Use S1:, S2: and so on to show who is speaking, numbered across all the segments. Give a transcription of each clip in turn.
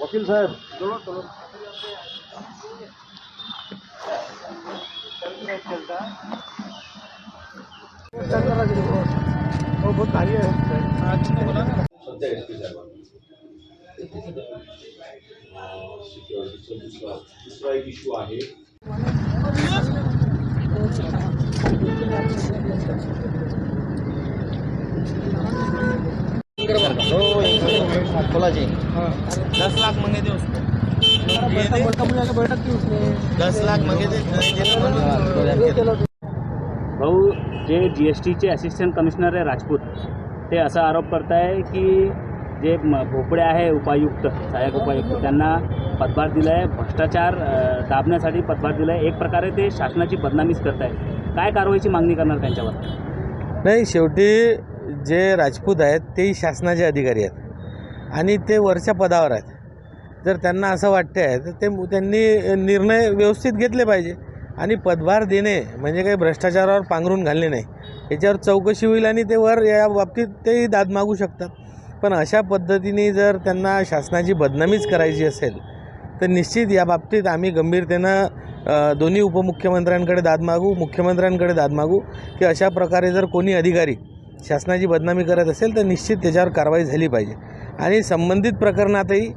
S1: वकील साहेब. सध्या S P साहेबांनी सिक्युरिटीचा दुसरा दुसरा एक इश्यू आहे.
S2: दस लाख मंगे थे उसको दस लाख मंगे थे
S3: भाऊ जे जी एस टीचे असिस्टंट कमिशनर आहे राजपूत ते असा आरोप करत आहे की जे म- भोपळे आहे उपायुक्त सहाय्यक उपायुक्त त्यांना पदभार दिला आहे भ्रष्टाचार दाबण्यासाठी पदभार दिला आहे एक प्रकारे ते शासनाची बदनामीच करत आहे काय कारवाईची मागणी करणार त्यांच्यावर?
S2: नाही शेवटी जे राजपूत आहेत तेही शासनाचे अधिकारी आहेत. आणि ते वरच्या पदावर आहेत. जर त्यांना असं वाटते आहे तर ते त्यांनी निर्णय व्यवस्थित घेतले पाहिजे. आणि पदभार देणे म्हणजे काही भ्रष्टाचारावर पांघरून घालणे नाही. याच्यावर चौकशी होईल आणि ते वर या बाबतीत तेही दाद मागू शकतात. पण अशा पद्धतीने जर त्यांना शासनाची बदनामीच करायची असेल तर निश्चित या बाबतीत आम्ही गंभीरतेनं दोन्ही उपमुख्यमंत्र्यांकडे दाद मागू मुख्यमंत्र्यांकडे दाद मागू की अशा प्रकारे जर कोणी अधिकारी शासनाची बदनामी करत असेल तर निश्चित त्याच्यावर कारवाई झाली पाहिजे. आणि संबंधित प्रकरणातही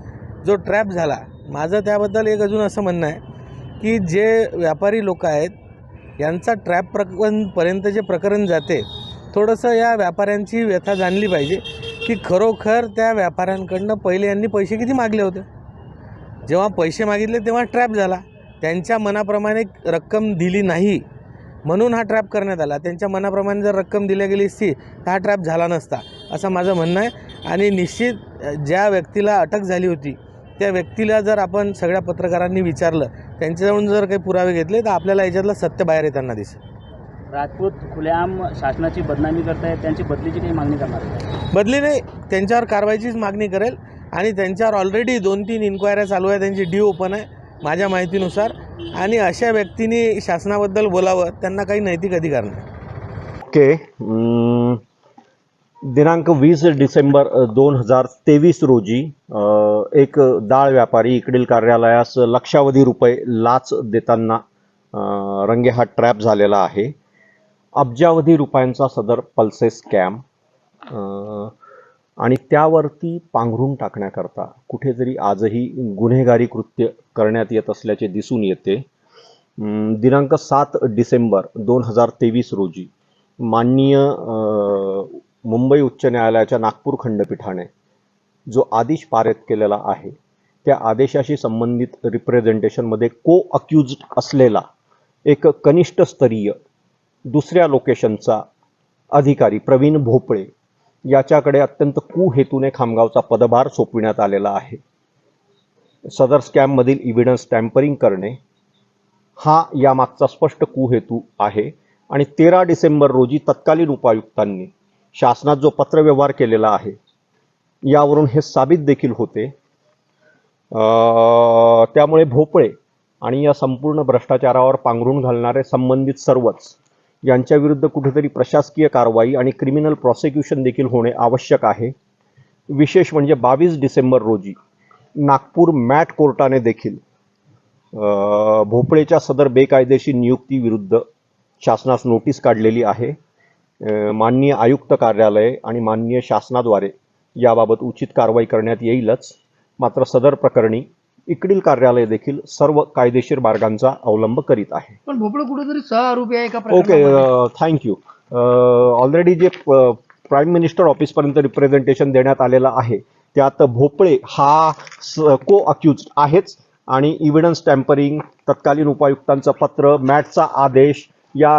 S2: जो ट्रॅप झाला माझं त्याबद्दल एक अजून असं म्हणणं आहे की जे व्यापारी लोक आहेत यांचा ट्रॅप प्रकरणपर्यंत जे प्रकरण जाते थोडंसं या व्यापाऱ्यांची व्यथा जाणली पाहिजे. की खरोखर त्या व्यापाऱ्यांकडनं पहिले यांनी पैसे किती मागले होते? जेव्हा पैसे मागितले तेव्हा ट्रॅप झाला. त्यांच्या मनाप्रमाणे रक्कम दिली नाही म्हणून हा ट्रॅप करण्यात आला. त्यांच्या मनाप्रमाणे जर रक्कम दिल्या गेली असती तर हा ट्रॅप झाला नसता असं माझं म्हणणं आहे. आणि निश्चित ज्या व्यक्तीला अटक झाली होती त्या व्यक्तीला जर आपण सगळ्या पत्रकारांनी विचारलं त्यांच्याजवळून जर काही पुरावे घेतले तर आपल्याला याच्यातलं सत्य बाहेर येताना दिसेल.
S3: राजपूत खुलेआम शासनाची बदनामी करत आहेत त्यांची बदलीची काही मागणी करणार
S2: बदली नाही त्यांच्यावर कारवाईचीच मागणी करेल आणि त्यांच्यावर ऑलरेडी दोन तीन इन्क्वायऱ्या चालू आहे त्यांची डी ओपन आहे माझ्या माहितीनुसार. आणि अशा व्यक्तींनी शासनाबद्दल बोलावं त्यांना काही नैतिक अधिकार नाही.
S1: ओके दिनांक वीस डिसेंबर दोन हजार तेवीस रोजी एक डाळ व्यापारी इकडील कार्यालयास लक्षावधी रुपये लाच देताना अं, रंगेहात ट्रॅप झालेला आहे. अब्जावधी रुपयांचा सदर पल्सेस स्कॅम आणि त्यावरती पांघरून टाकण्याकरता कुठेतरी आजही गुन्हेगारी कृत्य करण्यात येत असल्याचे दिसून येते. दिनांक सात डिसेंबर दोन हजार तेवीस रोजी माननीय मुंबई उच्च न्यायालयाच्या नागपूर खंडपीठाने जो आदेश पारित केलेला आहे त्या आदेशाशी संबंधित रिप्रेझेंटेशनमध्ये को अक्युज्ड असलेला एक कनिष्ठ स्तरीय दुसऱ्या लोकेशनचा अधिकारी प्रवीण भोपळे याच्याकडे अत्यंत कुहेतूने खामगावचा पदभार सोपविण्यात आलेला आहे. सदर स्कॅममधील इव्हिडन्स टॅम्परिंग करणे हा यामागचा स्पष्ट कुहेतू आहे आणि तेरा डिसेंबर रोजी तत्कालीन उपायुक्तांनी शासनात जो पत्रव्यवहार केलेला आहे यावरून हे साबित देखील होते. त्यामुळे भोपळे आणि या संपूर्ण भ्रष्टाचारावर पांघरून घालणारे संबंधित सर्वच यांच्या विरुद्ध कुठेतरी प्रशासकीय कारवाई आणि क्रिमिनल प्रॉसिक्युशन देखील होणे आवश्यक आहे. विशेष म्हणजे बावीस डिसेंबर रोजी नागपूर मॅट कोर्टाने देखील भोपळेच्या सदर बेकायदेशीर नियुक्तीविरुद्ध शासनास नोटीस काढलेली आहे. माननीय आयुक्त कार्यालय आणि माननीय शासनाद्वारे याबाबत उचित कारवाई करण्यात येईलच. मात्र सदर प्रकरणी इकडील कार्यालय देखील सर्व कायदेशीर मार्गांचा अवलंब करीत आहे
S4: पण भोपळे कुठेतरी सह आरोपी आहे का
S1: ओके? थँक्यू ऑलरेडी जे प्राईम मिनिस्टर ऑफिसपर्यंत रिप्रेझेंटेशन देण्यात आलेलं आहे त्यात भोपळे हा को अक्युज आहेच आणि इव्हिडन्स टॅम्परिंग तत्कालीन उपायुक्तांचं पत्र मॅटचा आदेश या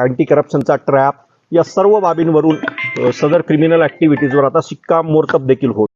S1: अँटी करप्शनचा ट्रॅप या सर्व बाबींवरून सदर क्रिमिनल ॲक्टिव्हिटीजवर आता शिक्कामोर्तब देखील होत